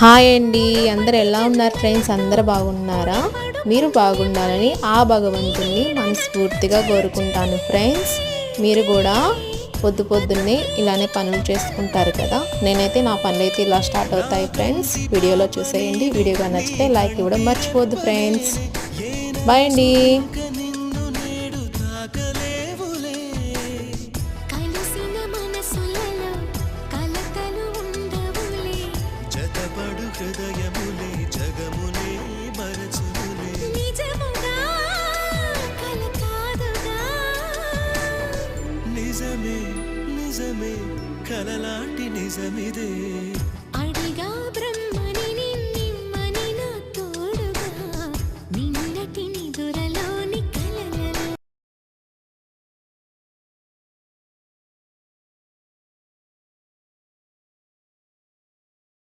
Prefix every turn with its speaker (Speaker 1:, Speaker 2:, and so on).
Speaker 1: Hi అండి. అందరు ఎలా ఉన్నారు ఫ్రెండ్స్? అందరు బాగున్నారా? మీరు బాగుండాలని ఆ భగవంతుని మనస్ఫూర్తిగా కోరుకుంటాను ఫ్రెండ్స్. మీరు కూడా పొద్దు పొద్దున్నే ఇలానే పనులు చేసుకుంటారు కదా? నేనైతే నా పనులు అయితే ఇలా స్టార్ట్ అవుతాయి ఫ్రెండ్స్. వీడియోలో చూసేయండి. వీడియోగా నచ్చితే లైక్ ఇవ్వడం మర్చిపోద్దు ఫ్రెండ్స్. బాయ్ అండి.
Speaker 2: నిజమే కలలాంటి నిజమిదే.